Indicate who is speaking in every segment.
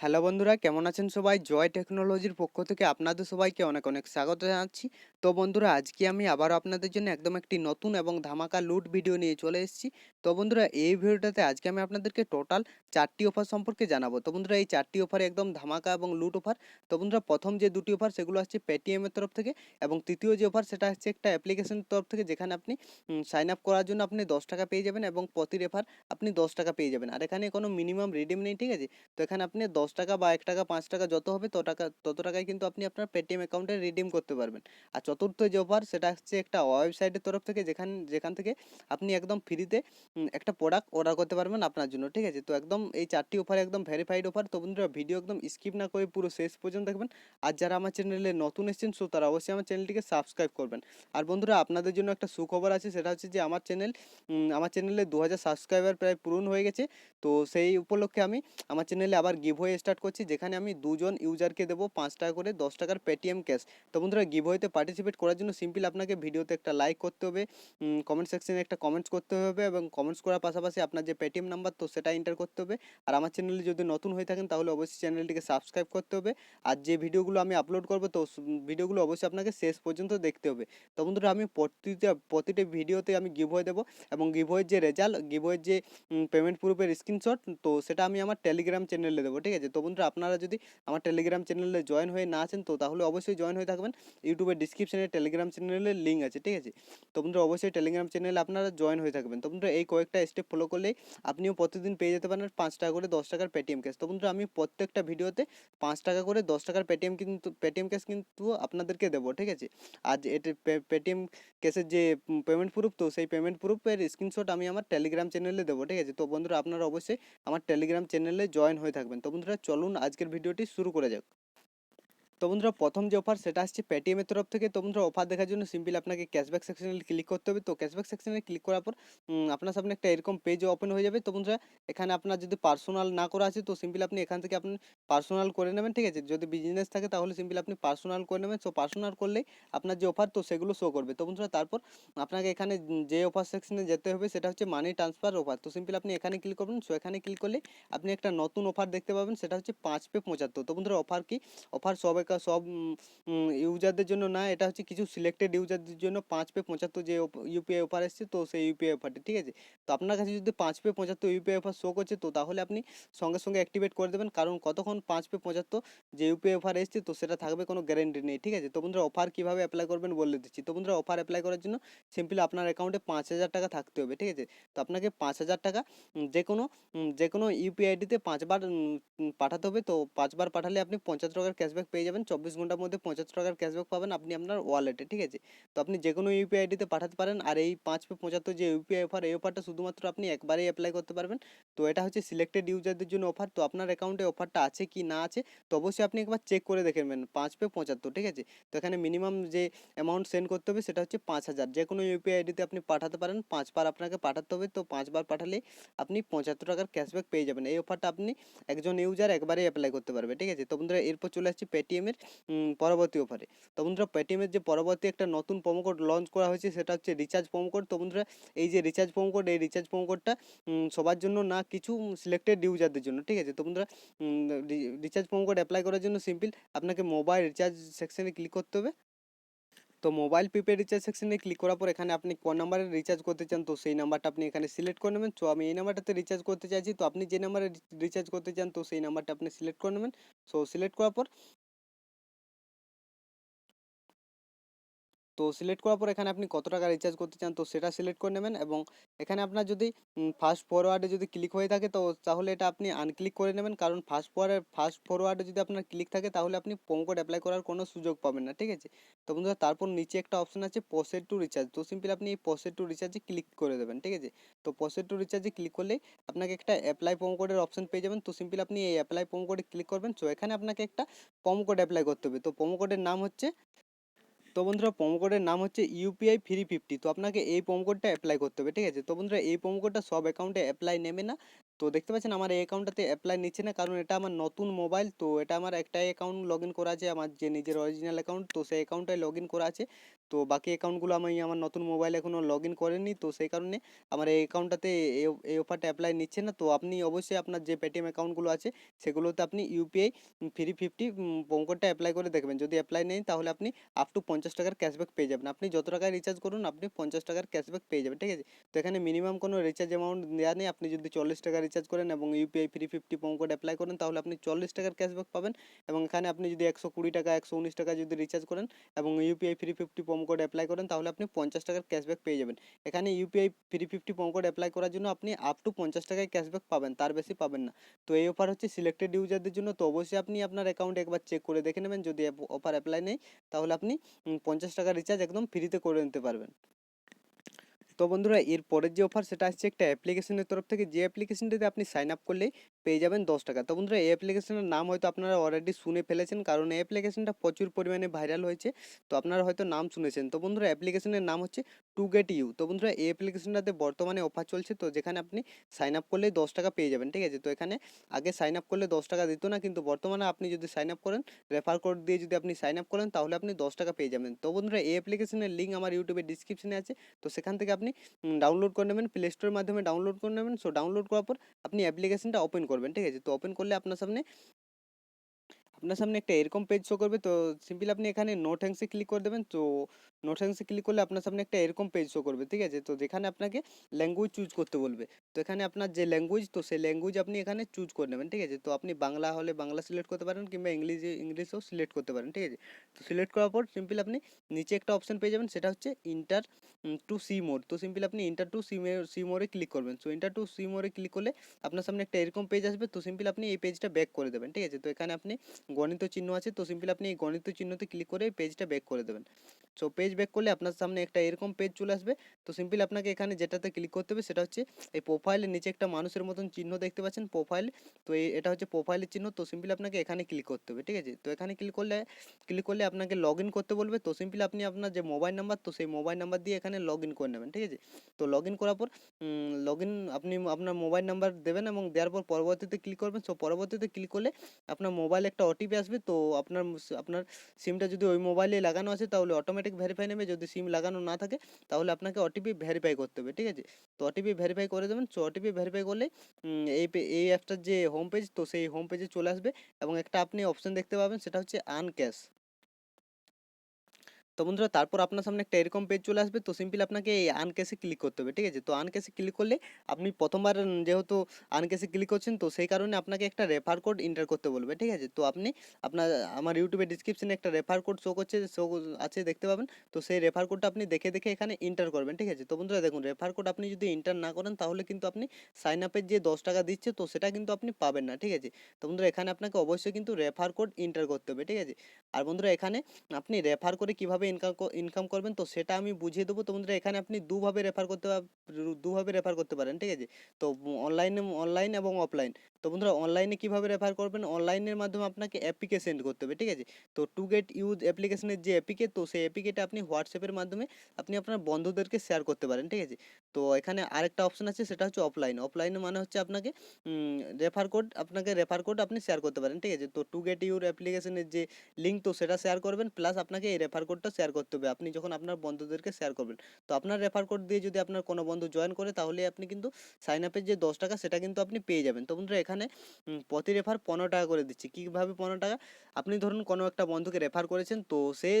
Speaker 1: Hello বন্ধুরা, কেমন আছেন সবাই? জয় টেকনোলজির পক্ষ থেকে আপনাদের সবাইকে অনেক অনেক স্বাগত জানাচ্ছি। তো বন্ধুরা, আজকে আমি আবারও আপনাদের জন্য একদম একটি নতুন এবং ধামাকা লুট ভিডিও নিয়ে চলে এসেছি। তো বন্ধুরা, এই ভিডিওটাতে আজকে আমি আপনাদেরকে টোটাল চারটি অফার সম্পর্কে জানাব। তো বন্ধুরা, এই চারটি অফার একদম ধামাকা এবং লুট অফার তো বন্ধুরা, প্রথম যে দুটি অফার সেগুলো আসছে পেটিএমের তরফ থেকে এবং তৃতীয় যে অফার সেটা হচ্ছে একটা অ্যাপ্লিকেশনের তরফ থেকে যেখানে আপনি সাইন আপ করার জন্য আপনি দশ টাকা পেয়ে যাবেন এবং প্রতি রেফার আপনি দশ টাকা পেয়ে যাবেন। আর এখানে কোনো মিনিমাম রিডিম নেই, ঠিক আছে? তো এখানে আপনি দশ টাকা বা এক টাকা, পাঁচ টাকা যত হবে তত টাকা, তত টাকায় কিন্তু আপনি আপনার পেটিএম অ্যাকাউন্টে রিডিম করতে পারবেন। আর চতুর্থ যে অফার সেটা হচ্ছে একটা ওয়েবসাইটের তরফ থেকে যেখান যেখান থেকে আপনি একদম ফ্রিতে একটা প্রোডাক্ট অর্ডার করতে পারবেন আপনার জন্য, ঠিক আছে? তো একদম এই চারটি অফার একদম ভেরিফাইড অফার তো বন্ধুরা ভিডিও একদম স্কিপ না করে পুরো শেষ পর্যন্ত দেখবেন। আর যারা আমার চ্যানেলে নতুন এসেছেন সো তারা অবশ্যই আমার চ্যানেলটিকে সাবস্ক্রাইব করবেন। আর বন্ধুরা আপনাদের জন্য একটা সুখবর আছে, সেটা হচ্ছে যে আমার চ্যানেল আমার চ্যানেলে দু হাজার সাবস্ক্রাইবার প্রায় পূরণ হয়ে গেছে। তো সেই উপলক্ষে আমি, আমার চ্যানেলে আবার গিভ হয়ে স্টার্ট করছি, যেখানে আমি দুজন ইউজারকে দেবো পাঁচ টাকা করে, দশ টাকার পেটিএম ক্যাশ তো বন্ধুরা গিভ পার্টিসিপেট করার জন্য সিম্পল আপনাকে ভিডিওতে একটা লাইক করতে হবে কমেন্ট সেকশনে একটা কমেন্টস করতে হবে এবং কমেন্টস করার পাশাপাশি আপনার যে পেটিএম নাম্বার তো সেটা এন্টার করতে হবে। আর আমার চ্যানেলে যদি নতুন হয়ে থাকেন, তাহলে অবশ্যই চ্যানেলটিকে সাবস্ক্রাইব করতে হবে। আর যে ভিডিওগুলো আমি আপলোড করব, তো ভিডিওগুলো অবশ্যই আপনাকে শেষ পর্যন্ত দেখতে হবে। তো বন্ধুরা, আমি প্রতিটা, প্রতিটি ভিডিওতে আমি গিভ হয়ে দেবো এবং গিভ যে রেজাল্ট গিভ যে পেমেন্ট প্রুফের স্ক্রিনশট তো সেটা আমি আমার টেলিগ্রাম চ্যানেলে দেবো, ঠিক আছে? তো বন্ধুরা আপনারা যদি আমার টেলিগ্রাম চ্যানেলে জয়েন হয়ে না আছেন, তো তাহলে অবশ্যই জয়েন হয়ে থাকবেন। ইউটিউবের ডিসক্রিপশনে টেলিগ্রাম চ্যানেলের লিঙ্ক আছে, ঠিক আছে? তো বন্ধুরা অবশ্যই টেলিগ্রাম চ্যানেলে আপনারা জয়েন হয়ে থাকবেন। তো বন্ধুরা এই কয়েকটা স্টেপ ফলো করলেই আপনিও প্রতিদিন পেয়ে যেতে পারেন পাঁচ টাকা করে দশ টাকার পেটিএম ক্যাশ তো বন্ধুরা আমি প্রত্যেকটা ভিডিওতে পাঁচ টাকা করে দশ টাকার পেটিএম কিন্তু পেটিএম ক্যাশ কিন্তু আপনাদেরকে দেবো, ঠিক আছে? আর এটা পেটিএম ক্যাশের যে পেমেন্ট প্রুফ তো সেই পেমেন্ট প্রুফের স্ক্রিনশট আমি আমার টেলিগ্রাম চ্যানেলে দেবো, ঠিক আছে? তো বন্ধুরা আপনারা অবশ্যই আমার টেলিগ্রাম চ্যানেলে জয়েন হয়ে থাকবেন। তো বন্ধুরা চলুন আজকের ভিডিওটি শুরু করা যাক। তো বন্ধুরা প্রথম যে অফার সেটা আসছে পেটিএমের তরফ থেকে। তো বন্ধুরা অফার দেখার জন্য সিম্পলি আপনাকে ক্যাশব্যাক সেকশনে ক্লিক করতে হবে। তো ক্যাশব্যাক সেকশনে ক্লিক করার পর আপনার সামনে একটা এরকম পেজ ওপেন হয়ে যাবে। তো বন্ধুরা, এখানে আপনার যদি পার্সোনাল না করা আছে, তো সিম্পলি আপনি এখান থেকে আপনি পার্সোনাল করে নেবেন, ঠিক আছে? যদি বিজনেস থাকে, তাহলে সিম্পলি আপনি পার্সোনাল করে নেবেন। সো পার্সোনাল করলেই আপনার যে অফার তো সেগুলো শো করবে। তো বন্ধুরা, তারপর আপনাকে এখানে যে অফার সেকশনে যেতে হবে, সেটা হচ্ছে মানি ট্রান্সফার অফার তো সিম্পলি আপনি এখানে ক্লিক করবেন। সো এখানে ক্লিক করলে আপনি একটা নতুন অফার দেখতে পাবেন। সেটা হচ্ছে পাঁচ পে পঁচাত্তর। তো বন্ধুরা অফার কি? অফার সব সব ইউজারদের জন্য না, এটা হচ্ছে কিছু সিলেক্টেড ইউজারদের জন্য পাঁচ পে পঁচাত্তর যে ইউপিআই অফার এসছে, তো সেই ইউপিআই অফারটি ঠিক আছে? তো আপনার কাছে যদি পাঁচ পে পঁচাত্তর ইউপিআই অফার শো করছে, তো তাহলে আপনি সঙ্গে সঙ্গে অ্যাক্টিভেট করে দেবেন। কারণ কতক্ষণ পাঁচ পে পঁচাত্তর যে ইউপিআই অফার এসছে, তো সেটা থাকবে কোনো গ্যারেন্টি নেই, ঠিক আছে? তো বন্ধুরা অফার কীভাবে অ্যাপ্লাই করবেন বলে দিচ্ছি। তো বন্ধুরা অফার অ্যাপ্লাই করার জন্য সিম্পলি আপনার অ্যাকাউন্টে পাঁচ হাজার টাকা থাকতে হবে, ঠিক আছে? তো আপনাকে পাঁচ হাজার টাকা যে কোনো যে কোনো ইউপিআই আইডিতে পাঁচবার পাঠাতে হবে। তো পাঁচবার পাঠালে আপনি পঞ্চাশ টাকার ক্যাশব্যাক পেয়ে যাবেন। চব্বিশ ঘণ্টার মধ্যে পঁচাত্তর টাকার ক্যাশব্যাক পাবেন আপনি আপনার ওয়ালেটে ঠিক আছে? তো আপনি যে কোনো ইউপিআই আইডিতে পাঠাতে পারেন, আর এই পাঁচ পে পঁচাত্তর যে ইউপিআই অফার এই অফারটা শুধুমাত্র আপনি একবারেই অ্যাপ্লাই করতে পারবেন। তো এটা হচ্ছে সিলেক্টেড ইউজারদের জন্য অফার তো আপনার অ্যাকাউন্টে অফারটা আছে কি না আছে, তো অবশ্যই আপনি একবার চেক করে দেখে নেবেন, পাঁচ পে পঁচাত্তর, ঠিক আছে? তো এখানে মিনিমাম যে অ্যামাউন্ট সেন্ড করতে হবে, সেটা হচ্ছে পাঁচ হাজার। যে কোনো ইউপিআই আইডিতে আপনি পাঠাতে পারেন পাঁচবার আপনাকে পাঠাতে হবে, তো পাঁচবার পাঠালে আপনি পঁচাত্তর টাকার ক্যাশব্যাক পেয়ে যাবেন। এই অফারটা আপনি একজন ইউজার একবারেই অ্যাপ্লাই করতে পারবে, ঠিক আছে? তো বন্ধুরা, এরপর চলে আসছে পেটিএমের পরবর্তী অফারে তো বন্ধুরা, পেটিএমের যে পরবর্তী একটা নতুন কোড লঞ্চ করা হয়েছে, সেটা হচ্ছে রিচার্জ কোড তো বন্ধুরা, এই যে রিচার্জ কোড এই রিচার্জ কোডটা সবার জন্য না, কিছু সিলেক্টেড ইউজারদের জন্য, ঠিক আছে? তো বন্ধুরা রিচার্জ কোড অ্যাপ্লাই করার জন্য সিম্পল আপনাকে মোবাইল রিচার্জ সেকশনে ক্লিক করতে হবে। তো মোবাইল প্রিপেড রিচার্জ সেকশনে ক্লিক করার পর, এখানে আপনি কোন নাম্বারে রিচার্জ করতে চান, তো সেই নাম্বারটা আপনি এখানে সিলেক্ট করে নেবেন। তো আমি এই নাম্বারটাতে রিচার্জ করতে চাইছি, তো আপনি যে নাম্বারে রিচার্জ করতে চান, তো সেই নাম্বারটা আপনি সিলেক্ট করে নেবেন। সো সিলেক্ট করার পর তো সিলেক্ট করার পর এখানে আপনি কত টাকা রিচার্জ করতে চান তো সেটা সিলেক্ট করে নেবেন এবং এখানে আপনার যদি ফাস্ট ফরওয়ার্ডে যদি ক্লিক হয়ে থাকে তো তাহলে এটা আপনি আনক্লিক করে নেবেন। কারণ ফাস্ট ফরওয়ার্ডে ফাস্ট ফরওয়ার্ডে যদি আপনার ক্লিক থাকে তাহলে আপনি প্রোমো কোড অ্যাপ্লাই করার কোনো সুযোগ পাবেন না, ঠিক আছে? তো বন্ধুরা তারপর নিচে একটা অপশন আছে পোসেড টু রিচার্জ তো সিম্পল আপনি এই পোসেড টু রিচার্জে ক্লিক করে দেবেন, ঠিক আছে? তো পোসেড টু রিচার্জে ক্লিক করলেই আপনাকে একটা অ্যাপ্লাই প্রোমো কোডের অপশন পেয়ে যাবেন। তো সিম্পল আপনি এই অ্যাপ্লাই প্রোমো কোডে ক্লিক করবেন। তো এখানে আপনাকে একটা প্রোমো কোড অ্যাপ্লাই করতে হবে। তো প্রোমো কোডের নাম হচ্ছে তো বন্ধুরা প্রোমো কোডের নাম হচ্ছে ইউপিআই ফ্রি ফিফটি তো আপনাকে এই প্রোমো কোডটা অ্যাপ্লাই করতে হবে, ঠিক আছে? তো বন্ধুরা এই প্রোমো কোডটা সব অ্যাকাউন্টে অ্যাপ্লাই নেবে না। তো দেখতে পাচ্ছেন আমার এই অ্যাকাউন্টটাতে অ্যাপ্লাই নিচ্ছে না, কারণ এটা আমার নতুন মোবাইল তো এটা আমার একটাই অ্যাকাউন্ট লগ ইন করা আছে, আমার যে নিজের অরিজিনাল অ্যাকাউন্ট তো সেই অ্যাকাউন্টটাই লগ ইন করা আছে। তো বাকি অ্যাকাউন্টগুলো আমি আমার নতুন মোবাইল এখনও লগ ইন করিনি তো সেই কারণে আমার এই অ্যাকাউন্টটাতে এই অফারটা অ্যাপ্লাই নিচ্ছে না। তো আপনি অবশ্যই আপনার যে পেটিএম অ্যাকাউন্টগুলো আছে, সেগুলোতে আপনি ইউপিআই ফ্রি ফিফটি কোডটা অ্যাপ্লাই করে দেখবেন। যদি অ্যাপ্লাই নেই, তাহলে আপনি আপ টু পঞ্চাশ টাকার ক্যাশব্যাক পেয়ে যাবেন। আপনি যত টাকায় রিচার্জ করুন, আপনি পঞ্চাশ টাকার ক্যাশব্যাক পেয়ে যাবেন, ঠিক আছে? তো এখানে মিনিমাম কোনো রিচার্জ অ্যামাউন্ট দেওয়া নেই। আপনি যদি চল্লিশ টাকা রিচার্জ করেন এবং UPI free fifty code apply করেন, তাহলে আপনি চল্লিশ টাকার ক্যাশব্যাক পাবেন। এবং এখানে আপনি যদি একশো কুড়ি টাকা, একশো উনিশ টাকা যদি রিচার্জ করেন এবং UPI free fifty code apply করেন, তাহলে আপনি পঞ্চাশ টাকার ক্যাশব্যাক পেয়ে যাবেন। এখানে UPI free fifty code apply করার জন্য আপনি আপ টু পঞ্চাশ টাকায় ক্যাশব্যাক পাবেন, তার বেশি পাবেন না। তো এই অফার হচ্ছে সিলেক্টেড ইউজারদের জন্য, তো অবশ্যই আপনি আপনার অ্যাকাউন্ট একবার চেক করে দেখে নেবেন, যদি অফার অ্যাপ্লাই নেই, তাহলে আপনি পঞ্চাশ টাকার রিচার্জ একদম ফ্রিতে করে নিতে পারবেন। তো বন্ধুরা, এর পরের যে অফার সেটা আসছে একটা অ্যাপ্লিকেশনের তরফ থেকে। যে অ্যাপ্লিকেশনটাতে আপনি সাইন আপ করলেই পেয়ে যাবেন দশ টাকা। তো বন্ধুরা, এই অ্যাপ্লিকেশনের নাম হয়তো আপনারা অলরেডি শুনে ফেলেছেন, কারণ এই অ্যাপ্লিকেশনটা প্রচুর পরিমাণে ভাইরাল হয়েছে। তো আপনারা হয়তো নাম শুনেছেন। তো বন্ধুরা অ্যাপ্লিকেশনের নাম হচ্ছে টু গেট ইউ তো বন্ধুরা, এই অ্যাপ্লিকেশনটাতে বর্তমানে অফার চলছে। তো যেখানে আপনি সাইন আপ করলেই দশ টাকা পেয়ে যাবেন, ঠিক আছে? তো এখানে আগে সাইন আপ করলে দশ টাকা দিত না, কিন্তু বর্তমানে আপনি যদি সাইন আপ করেন রেফার কোড দিয়ে যদি আপনি সাইন আপ করেন, তাহলে আপনি দশ টাকা পেয়ে যাবেন। তো বন্ধুরা, এই অ্যাপ্লিকেশনের লিঙ্ক আমার ইউটিউবের ডিসক্রিপশনে আছে। তো সেখান থেকে আপনি ডাউনলোড করে নেবেন প্লে স্টোরের মাধ্যমে ডাউনলোড করে নেবেন। সো ডাউনলোড করার পর আপনি অ্যাপ্লিকেশনটা ওপেন করবেন, ঠিক আছে? তো ওপেন করলে আপনার সামনে আপনার সামনে একটা এরকম পেজ শো করবে, তো সিম্পল আপনি এখানে নোট থ্যাঙ্কসে ক্লিক করে দেবেন, তো নোট থ্যাঙ্কসে ক্লিক করলে আপনার সামনে একটা এরকম পেজ শো করবে, ঠিক আছে? তো যেখানে আপনাকে ল্যাঙ্গুয়েজ চুজ করতে বলবে, তো এখানে আপনার যে ল্যাঙ্গুয়েজ তো সেই ল্যাঙ্গুয়েজ আপনি এখানে চুজ করে নেবেন, ঠিক আছে? তো আপনি বাংলা হলে বাংলা সিলেক্ট করতে পারেন কিংবা ইংলিশ, ইংলিশও সিলেক্ট করতে পারেন, ঠিক আছে? তো সিলেক্ট করার পর সিম্পল আপনি নিচে একটা অপশন পেয়ে যাবেন, সেটা হচ্ছে ইন্টার টু সি মোড তো সিম্পল আপনি ইন্টার টু সি সি মোড়ে ক্লিক করবেন সো ইন্টার টু সি মোড়ে ক্লিক করলে আপনার সামনে একটা এরকম পেজ আসবে, তো সিম্পল আপনি এই পেজটা ব্যাক করে দেবেন, ঠিক আছে? তো এখানে আপনি গণিত চিহ্ন আছে, তো সিম্পল আপনি এই গণিত চিহ্নতে ক্লিক করে পেজটা ব্যাক করে দেবেন। সো পেজ ব্যাক করলে আপনার সামনে একটা এরকম পেজ চলে আসবে। তো সিম্পল আপনাকে এখানে যেটাতে ক্লিক করতে হবে সেটা হচ্ছে এই প্রোফাইলের নিচে একটা মানুষের মতন চিহ্ন দেখতে পাচ্ছেন প্রোফাইল তো এটা হচ্ছে প্রোফাইলের চিহ্ন, তো সিম্পল আপনাকে এখানে ক্লিক করতে হবে, ঠিক আছে? তো এখানে ক্লিক করলে ক্লিক করলে আপনাকে লগ করতে বলবে। তো সিম্পল আপনি আপনার যে মোবাইল নাম্বার তো সেই মোবাইল নাম্বার দিয়ে এখানে লগ করে নেবেন, ঠিক আছে? তো লগ করার পর লগ আপনি আপনার মোবাইল নাম্বার দেবেন এবং দেওয়ার পর পরবর্তীতে ক্লিক করবেন। সো পরবর্তীতে ক্লিক করলে আপনার মোবাইল একটা ওটিপি আসবে, তো আপনার আপনার সিমটা যদি ওই মোবাইলে লাগানো আছে, তাহলে অটোমেটিক ভেরিফাই নেবে। যদি সিম লাগানো না থাকে, তাহলে আপনাকে ওটিপি ভেরিফাই করতে হবে, ঠিক আছে? তো ওটিপি ভেরিফাই করে দেবেন। তো ওটিপি ভেরিফাই করলে এই এই অ্যাপটার যে হোম পেজ তো সেই হোম পেজে চলে আসবে এবং একটা আপনি অপশন দেখতে পাবেন, সেটা হচ্ছে আন ক্যাশ তো বন্ধুরা, তারপর আপনার সামনে একটা এরকম পেজ চলে আসবে। তো সিম্পলি আপনাকে এই আনকেসে ক্লিক করতে হবে, ঠিক আছে? তো আনকেসে ক্লিক করলে আপনি প্রথমবার যেহেতু আনকেসে ক্লিক করছেন, তো সেই কারণে আপনাকে একটা রেফার কোড এন্টার করতে বলবে, ঠিক আছে? তো আপনি আপনার, আমার ইউটিউবের ডিসক্রিপশনে একটা রেফার কোড শো করছে শো আছে, দেখতে পাবেন। তো সেই রেফার কোডটা আপনি দেখে দেখে এখানে এন্টার করবেন, ঠিক আছে? তো বন্ধুরা, দেখুন রেফার কোড আপনি যদি এন্টার না করেন, তাহলে কিন্তু আপনি সাইন আপের যে দশ টাকা দিচ্ছে, তো সেটা কিন্তু আপনি পাবেন না, ঠিক আছে? তো বন্ধুরা, এখানে আপনাকে অবশ্যই কিন্তু রেফার কোড এন্টার করতে হবে, ঠিক আছে? আর বন্ধুরা, এখানে আপনি রেফার করে কীভাবে ইনকাম ইনকাম করবেন, তো সেটা আমি বুঝিয়ে দেবো। তো বন্ধুরা, এখানে আপনি দুভাবে রেফার করতে দুভাবে রেফার করতে পারেন, ঠিক আছে? তো অনলাইনে অনলাইন এবং অফলাইন তো বন্ধুরা অনলাইনে কীভাবে রেফার করবেন? অনলাইনের মাধ্যমে আপনাকে অ্যাপিকে সেন্ড করতে হবে, ঠিক আছে? তো টু গেট ইউজ অ্যাপ্লিকেশনের যে অ্যাপিকে তো সেই অ্যাপিকেটা আপনি হোয়াটসঅ্যাপের মাধ্যমে আপনি আপনার বন্ধুদেরকে শেয়ার করতে পারেন, ঠিক আছে? তো এখানে আরেকটা অপশন আছে, সেটা হচ্ছে অফলাইন অফলাইনে মানে হচ্ছে আপনাকে রেফার কোড আপনাকে রেফার কোড আপনি শেয়ার করতে পারেন, ঠিক আছে? তো টু গেট ইউর অ্যাপ্লিকেশনের যে লিঙ্ক তো সেটা শেয়ার করবেন প্লাস আপনাকে এই রেফার কোডটা শেয়ার করতে হবে। আপনি যখন আপনার বন্ধুদেরকে শেয়ার করবেন, তো আপনার রেফার কোড দিয়ে যদি আপনার কোনো বন্ধু জয়েন করে, তাহলে আপনি কিন্তু সাইন আপের যে দশ টাকা, সেটা কিন্তু আপনি পেয়ে যাবেন। তো বন্ধুরা, এখানে প্রতি রেফার পনেরো টাকা করে দিচ্ছি। কীভাবে পনেরো টাকা? আপনি ধরুন কোনো একটা বন্ধুকে রেফার করেছেন, তো সে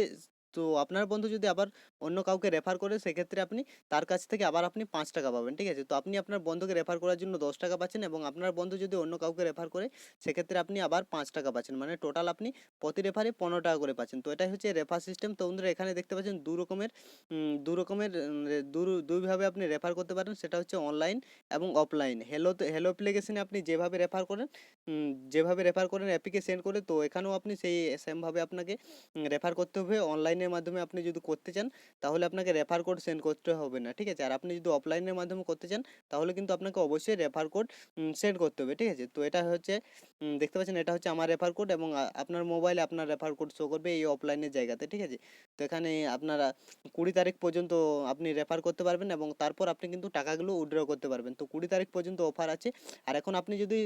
Speaker 1: তো আপনার বন্ধু যদি আবার অন্য কাউকে রেফার করে, সেক্ষেত্রে আপনি তার কাছ থেকে আবার আপনি পাঁচ টাকা পাবেন, ঠিক আছে? তো আপনি আপনার বন্ধুকে রেফার করার জন্য দশ টাকা পাচ্ছেন এবং আপনার বন্ধু যদি অন্য কাউকে রেফার করে, সেক্ষেত্রে আপনি আবার পাঁচ টাকা পাচ্ছেন। মানে টোটাল আপনি প্রতি রেফারে পনেরো টাকা করে পাচ্ছেন। তো এটাই হচ্ছে রেফার সিস্টেম তো বন্ধুরা, এখানে দেখতে পাচ্ছেন দু রকমের দু রকমের দুইভাবে আপনি রেফার করতে পারেন। সেটা হচ্ছে অনলাইন এবং অফলাইন হেলো হেলো অ্যাপ্লিকেশনে আপনি যেভাবে রেফার করেন যেভাবে রেফার করেন অ্যাপিকে সেন্ড করে, তো এখানেও আপনি সেই সেমভাবে আপনাকে রেফার করতে হবে। অনলাইন অনলাইনের মাধ্যমে আপনি যদি করতে চান, তাহলে আপনাকে রেফার কোড সেন্ড করতে হবে না, ঠিক আছে? আর আপনি যদি অফলাইনের মাধ্যমে করতে চান, তাহলে কিন্তু আপনাকে অবশ্যই রেফার কোড সেন্ড করতে হবে, ঠিক আছে? তো এটা হচ্ছে দেখতে পাচ্ছেন এটা হচ্ছে আমার রেফার কোড এবং আপনার মোবাইলে আপনার রেফার কোড শো করবে এই অফলাইনের জায়গাতে, ঠিক আছে? তো এখানে আপনারা কুড়ি তারিখ পর্যন্ত আপনি রেফার করতে পারবেন এবং তারপর আপনি কিন্তু টাকাগুলো উইথড্র করতে পারবেন। তো কুড়ি তারিখ পর্যন্ত অফার আছে। আর এখন আপনি যদি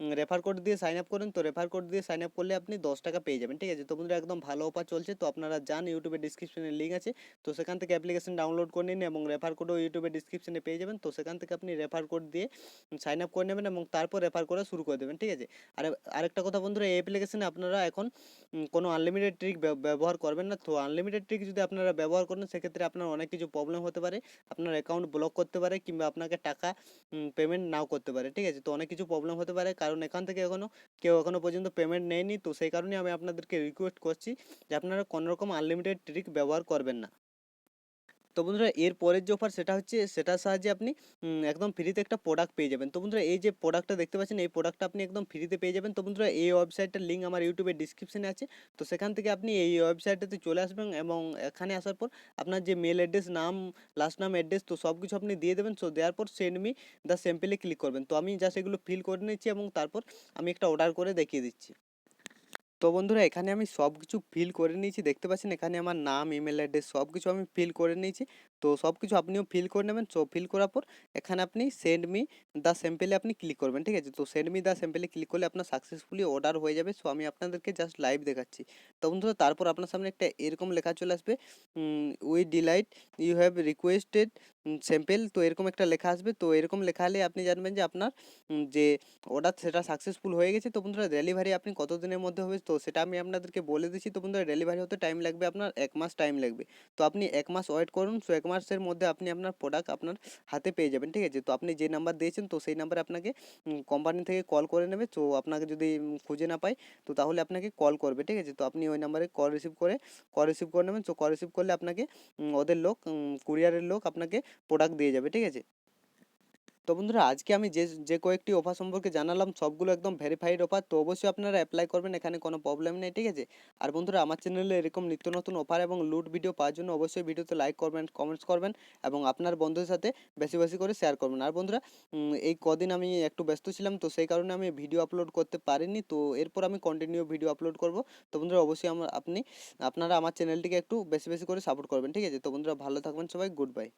Speaker 1: রেফার কোড দিয়ে সাইন আপ করেন, তো রেফার কোড দিয়ে সাইন আপ করলে আপনি দশ টাকা পেয়ে যাবেন, ঠিক আছে? তো বন্ধুরা, একদম ভালো অফার চলছে। তো আপনারা যান ইউটিউবে ডিসক্রিপশনে লিঙ্ক আছে। তো সেখান থেকে অ্যাপ্লিকেশন ডাউনলোড করে নিন এবং রেফার কোডও ইউটিউবে ডিসক্রিপশনে পেয়ে যাবেন। তো সেখান থেকে আপনি রেফার কোড দিয়ে সাইন আপ করে নেবেন এবং তারপর রেফার করা শুরু করে দেবেন, ঠিক আছে? আর আরেকটা কথা বন্ধুরা, এই অ্যাপ্লিকেশনে আপনারা এখন কোনো আনলিমিটেড ট্রিক ব্যবহার করবেন না। তো আনলিমিটেড ট্রিক যদি আপনারা ব্যবহার করেন, সেক্ষেত্রে আপনার অনেক কিছু প্রবলেম হতে পারে। আপনার অ্যাকাউন্ট ব্লক করতে পারে কিংবা আপনাকে টাকা পেমেন্ট নাও করতে পারে, ঠিক আছে? তো অনেক কিছু প্রবলেম হতে পারে। কারণ এখান থেকে এখনও কেউ এখনও পর্যন্ত পেমেন্ট নেয়নি। তো সেই কারণে আমি আপনাদেরকে রিকোয়েস্ট করছি যে আপনারা কোনো রকম আনলিমিটেড ট্রিক ব্যবহার করবেন না। তো বন্ধুরা, এর পরের যে অফার সেটা হচ্ছে, সেটার সাহায্যে আপনি একদম ফ্রিতে একটা প্রোডাক্ট পেয়ে যাবেন। তো বন্ধুরা, এই যে প্রোডাক্টটা দেখতে পাচ্ছেন, এই প্রোডাক্টটা আপনি একদম ফ্রিতে পেয়ে যাবেন। তো বন্ধুরা, এই ওয়েবসাইটটার লিঙ্ক আমার ইউটিউবের ডিসক্রিপশনে আছে। তো সেখান থেকে আপনি এই ওয়েবসাইটটাতে চলে আসবেন এবং এখানে আসার পর আপনার যে মেল অ্যাড্রেস নাম লাস্ট নাম অ্যাড্রেস তো সব কিছু আপনি দিয়ে দেবেন। সো দেওয়ার পর সেন্ড মি দ্য স্যাম্পেলে ক্লিক করবেন। তো আমি যা সেগুলো ফিল করে নিচ্ছি এবং তারপর আমি একটা অর্ডার করে দেখিয়ে দিচ্ছি। তো বন্ধুরা, এখানে আমি সব কিছু ফিল করে নিয়েছি। দেখতে পাচ্ছেন, এখানে আমার নাম ইমেল অ্যাড্রেস সব কিছু আমি ফিল করে নিয়েছি। তো সব কিছু আপনিও ফিল করে নেবেন। সো ফিল করার পর এখানে আপনি সেন্ড মি দ্য স্যাম্পেলে আপনি ক্লিক করবেন, ঠিক আছে? তো সেন্ড মি দ্য স্যাম্পেলে ক্লিক করলে আপনার সাকসেসফুলি অর্ডার হয়ে যাবে। সো আমি আপনাদেরকে জাস্ট লাইভ দেখাচ্ছি। তো বন্ধুরা, তারপর আপনার সামনে একটা এরকম লেখা চলে আসবে we delight you have requested sample তো এরকম একটা লেখা আসবে। তো এরকম লেখা হলে আপনি জানবেন যে আপনার যে অর্ডার সেটা সাকসেসফুল হয়ে গেছে। তো বন্ধুরা ডেলিভারি আপনি কত দিনের মধ্যে হবে? তো সেটা আমি আপনাদেরকে বলে দিচ্ছি। তো বন্ধুরা ডেলিভারি হতে টাইম লাগবে আপনার এক মাস টাইম লাগবে। তো আপনি এক মাস ওয়েট করুন। সো এক মাসের মধ্যে আপনি আপনার প্রোডাক্ট আপনার হাতে পেয়ে যাবেন, ঠিক আছে? তো আপনি যে নাম্বার দিয়েছেন, তো সেই নাম্বারে আপনাকে কোম্পানি থেকে কল করে নেবে। তো আপনাকে যদি খুঁজে না পায়, তো তাহলে আপনাকে কল করবে, ঠিক আছে? তো আপনি ওই নাম্বারে কল রিসিভ করে কল রিসিভ করে নেবেন। তো কল রিসিভ করলে আপনাকে ওদের লোক কুরিয়ারের লোক আপনাকে প্রোডাক্ট দিয়ে যাবে, ঠিক আছে? তো বন্ধুরা, আজকে আমি যে যে কয়েকটি অফার সম্পর্কে জানালাম, সবগুলো একদম ভেরিফাইড অফার তো অবশ্যই আপনারা অ্যাপ্লাই করবেন, এখানে কোনো প্রবলেম নেই, ঠিক আছে? আর বন্ধুরা, আমার চ্যানেলে এরকম নিত্য নতুন অফার এবং লুট ভিডিও পাওয়ার জন্য অবশ্যই ভিডিওতে লাইক করবেন কমেন্টস করবেন এবং আপনার বন্ধুদের সাথে বেশি বেশি করে শেয়ার করবেন। আর বন্ধুরা এই কদিন আমি একটু ব্যস্ত ছিলাম, তো সেই কারণে আমি ভিডিও আপলোড করতে পারিনি, তো এরপর আমি কন্টিনিউ ভিডিও আপলোড করব। তো বন্ধুরা, অবশ্যই আমার, আপনি, আপনারা আমার চ্যানেলটিকে একটু বেশি বেশি করে সাপোর্ট করবেন, ঠিক আছে? তো বন্ধুরা, ভালো থাকবেন সবাই গুড বাই